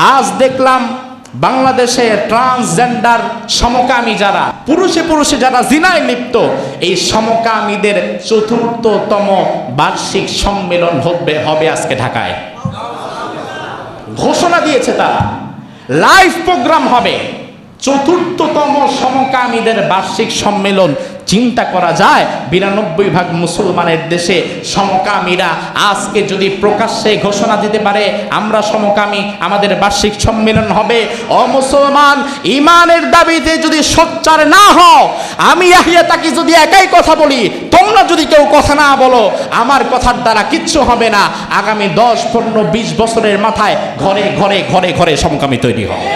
আজ দেখলাম বাংলাদেশে ট্রান্সজেন্ডার সমকামী যারা, পুরুষে পুরুষে যারা জিনায় লিপ্ত, এই সমকামীদের চতুর্থতম বার্ষিক সম্মেলন হবে হবে আজকে ঢাকায়। ঘোষণা দিয়েছে তারা লাইভ প্রোগ্রাম হবে। চতুর্থতম সমকামীদের বার্ষিক সম্মেলন চিন্তা করা যায়, বিরানব্বই ভাগ মুসলমানের দেশে সমকামীরা আজকে যদি প্রকাশ্যে ঘোষণা দিতে পারে, আমরা সমকামী, আমাদের বার্ষিক সম্মেলন হবে। ও মুসলমান, ইমানের দাবিতে যদি সোচ্চার না হও, আমি আহিয়া তাকে যদি একাই কথা বলি, তোমরা যদি কেউ কথা না বলো, আমার কথার দ্বারা কিচ্ছু হবে না। আগামী দশ, পনেরো, বিশ বছরের মাথায় ঘরে ঘরে ঘরে ঘরে সমকামী তৈরি হবে।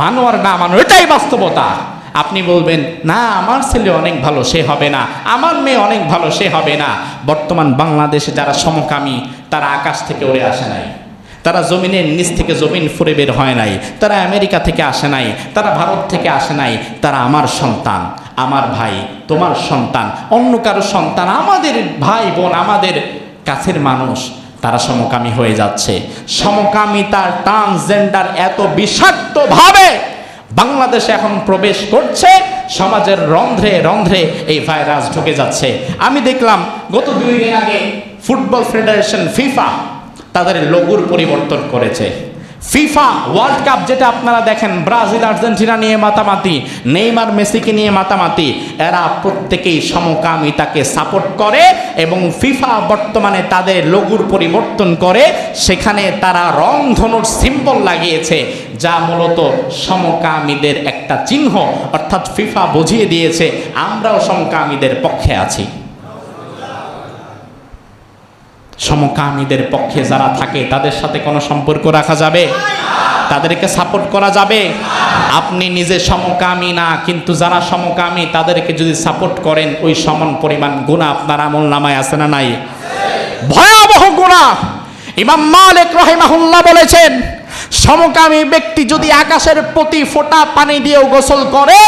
মানো আর না মানো, এটাই বাস্তবতা। আপনি বলবেন, না, আমার ছেলে অনেক ভালো, সে হবে না। আমার মেয়ে অনেক ভালো, সে হবে না। বর্তমান বাংলাদেশে যারা সমকামী, তারা আকাশ থেকে উড়ে আসে নাই। তারা জমিনের নিচ থেকে জমিন ফুরে বের হয় নাই। তারা আমেরিকা থেকে আসে নাই। তারা ভারত থেকে আসে নাই। তারা আমার সন্তান, আমার ভাই, তোমার সন্তান। অন্য কারও সন্তান, আমাদের ভাই বোন, আমাদের কাছের মানুষ, তারা সমকামী হয়ে যাচ্ছে। সমকামিতার ট্রান্সজেন্ডার এত বিষাক্তভাবে বাংলাদেশে এখন প্রবেশ করছে, সমাজের রন্ধ্রে রন্ধ্রে এই ভাইরাস ঢুকে যাচ্ছে। আমি দেখলাম গত দুই দিন আগে ফুটবল ফেডারেশন ফিফা তাদের লোগুর পরিবর্তন করেছে। ফিফা ওয়ার্ল্ড কাপ যেটা আপনারা দেখেন, ব্রাজিল, আর্জেন্টিনা নিয়ে মাতামাতি, নেইমার, মেসিকে নিয়ে মাতামাতি, এরা প্রত্যেকেই সমকামিতাকে সাপোর্ট করে এবং ফিফা বর্তমানে তাদের লঘুর পরিবর্তন করে, সেখানে তারা রং ধনুর সিম্বল লাগিয়েছে, যা মূলত সমকামীদের একটা চিহ্ন, অর্থাৎ ফিফা বুঝিয়ে দিয়েছে, আমরাও সমকামীদের পক্ষে আছি। সমকামীদের পক্ষে যারা থাকে, তাদের সাথে কোনো সম্পর্ক রাখা যাবে? তাদেরকে সাপোর্ট করা যাবে? আপনি নিজে সমকামী না, কিন্তু যারা সমকামী, তাদেরকে যদি সাপোর্ট করেন, ওই সমান পরিমাণ গুণা আপনার আমল নামায় আছে না নাই? ভয়াবহ গুণা ইমাম মালিক রহিমাহুল্লাহ বলেছেন, সমকামী ব্যক্তি যদি আকাশের প্রতি ফোঁটা পানি দিয়েও গোসল করে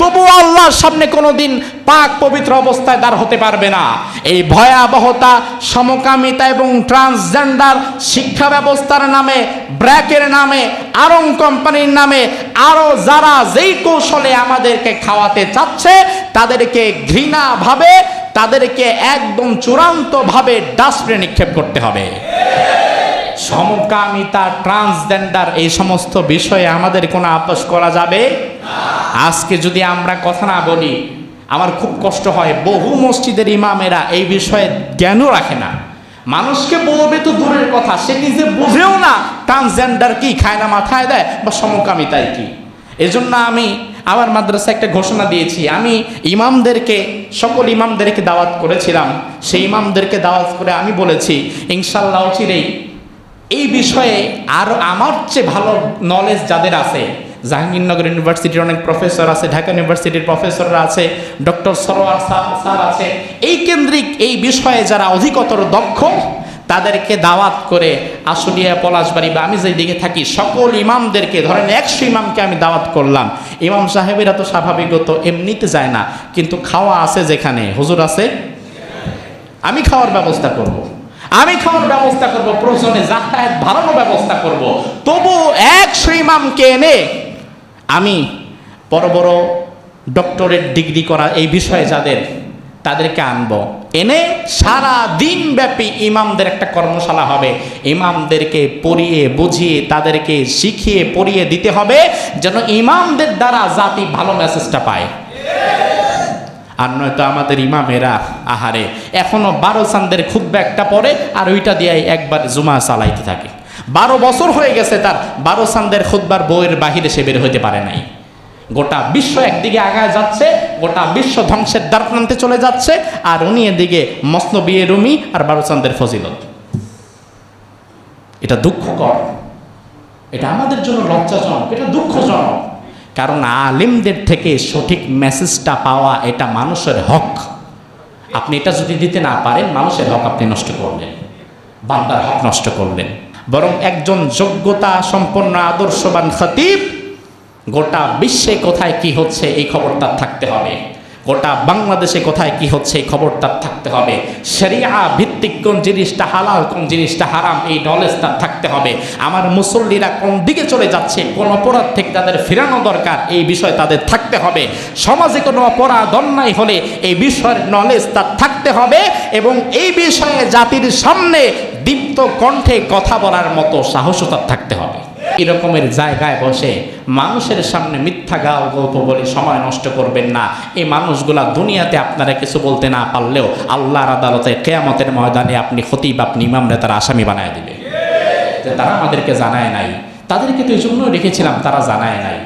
তবু আল্লাহর সামনে কোনোদিন পাক পবিত্র অবস্থায় দাঁড় হতে পারবে না। এই ভয়াবহতা, সমকামিতা এবং ট্রান্সজেন্ডার শিক্ষা ব্যবস্থার নামে, ব্র্যাকের নামে, আরং কোম্পানির নামে আরও যারা যেই কৌশলে আমাদেরকে খাওয়াতে চাচ্ছে, তাদেরকে ঘৃণাভাবে, তাদেরকে একদম চূড়ান্তভাবে ডাস্টবিনে নিক্ষেপ করতে হবে। সমকামিতা ট্রান্সজেন্ডার এই সমস্ত বিষয়ে আমাদের কোনো আপোষ করা যাবে? আজকে যদি আমরা কথা না বলি, আমার খুব কষ্ট হয়, বহু মসজিদের ইমামেরা এই বিষয়ে জ্ঞানও রাখে না। মানুষকে বলবে তো দূরের কথা, সে নিজে বুঝেও না ট্রান্সজেন্ডার কি খায় না মাথায় দেয় বা সমকামিতাই কি। এজন্য আমি আমার মাদ্রাসা একটা ঘোষণা দিয়েছি, আমি ইমামদেরকে, সকল ইমামদেরকে দাওয়াত করেছিলাম, সেই ইমামদেরকে দাওয়াত করে আমি বলেছি ইনশাল্লাহ চিরেই এই বিষয়ে আরও আমার চেয়ে ভালো নলেজ যাদের আছে জাহাঙ্গীরনগর ইউনিভার্সিটির অনেক প্রফেসর আছে, ঢাকা ইউনিভার্সিটির প্রফেসররা আছে ডক্টর সরোয়ার স্যার আছে এই কেন্দ্রিক এই বিষয়ে যারা অধিকতর দক্ষ, তাদেরকে দাওয়াত করে আশুলিয়া, পলাশবাড়ি বা আমি যেই দিকে থাকি, সকল ইমামদেরকে, ধরেন একশো ইমামকে আমি দাওয়াত করলাম ইমাম সাহেবেরা তো স্বাভাবিকত এমনিতে যায় না, কিন্তু খাওয়া আছে যেখানে হুজুর আছে আমি খাওয়ার ব্যবস্থা করব। আমি খাওয়ার ব্যবস্থা করব, প্রয়োজনে যাতায়াত ভাড়ানোর ব্যবস্থা করব। তবু একশো ইমামকে এনে আমি বড় বড় ডক্টরেট ডিগ্রি করা এই বিষয়ে যাদের, তাদেরকে আনব। এনে সারা দিন ব্যাপী ইমামদের একটা কর্মশালা হবে। ইমামদেরকে পড়িয়ে, বুঝিয়ে, তাদেরকে শিখিয়ে, পড়িয়ে দিতে হবে যেন ইমামদের দ্বারা জাতি ভালো মেসেজটা পায়। আর নয়তো আমাদের ইমামেরা, আহারে, এখনও বারো চান্দের খুব একটা পরে আর ওইটা দিয়ে একবার জুমা চালাইতে থাকে। বারো বছর হয়ে গেছে তার। বারো চান্দের খুদ্বার বইয়ের বাহিরে সে বের হইতে পারে নাই। গোটা বিশ্ব একদিকে আগায় যাচ্ছে, গোটা বিশ্ব ধ্বংসের দ্বার প্রান্তে চলে যাচ্ছে, আর উনি এদিকে মসন বিয়ে রুমি আর বারো চান্দের ফজিলত। এটা দুঃখকর। এটা আমাদের জন্য লজ্জাজনক, এটা দুঃখজনক। কারণ আলিমদের থেকে সঠিক মেসেজটা পাওয়া এটা মানুষের হক। আপনি এটা যদি দিতে না পারেন, মানুষের হক আপনি নষ্ট করলেন। বান্দার হক নষ্ট করলেন। বরং একজন যোগ্যতা সম্পন্ন আদর্শবান খতিব, গোটা বিশ্বে কোথায় কি হচ্ছে এই খবরটা থাকতে হবে। গোটা বাংলাদেশে কোথায় কি হচ্ছে এই খবরদার থাকতে হবে। শরিয়া ভিত্তিক কোন জিনিসটা হালাল, কোন জিনিসটা হারাম, এই নলেজ তার থাকতে হবে। আমার মুসল্লিরা কোন দিকে চলে যাচ্ছে, কোন অপরাধ থেকে তাদের ফেরানো দরকার, এই বিষয় তাদের থাকতে হবে। সমাজে কোনো অপরাধ, অন্যায় হলে এই বিষয়ের নলেজ তার থাকতে হবে এবং এই বিষয়ে জাতির সামনে দীপ্ত কণ্ঠে কথা বলার মতো সাহসতা থাকতে হবে। এরকমের জায়গায় বসে মানুষের সামনে মিথ্যা গাও গল্প বলে সময় নষ্ট করবেন না। এই মানুষগুলা দুনিয়াতে আপনারা কিছু বলতে না পারলেও আল্লাহর আদালতে কেয়ামতের ময়দানে আপনি খতিব, আপনি ইমামরা তারা আসামি বানায় দিবে। তারা আমাদেরকে জানায় নাই, তাদেরকে তো এই জন্য রেখেছিলাম, তারা জানায় নাই।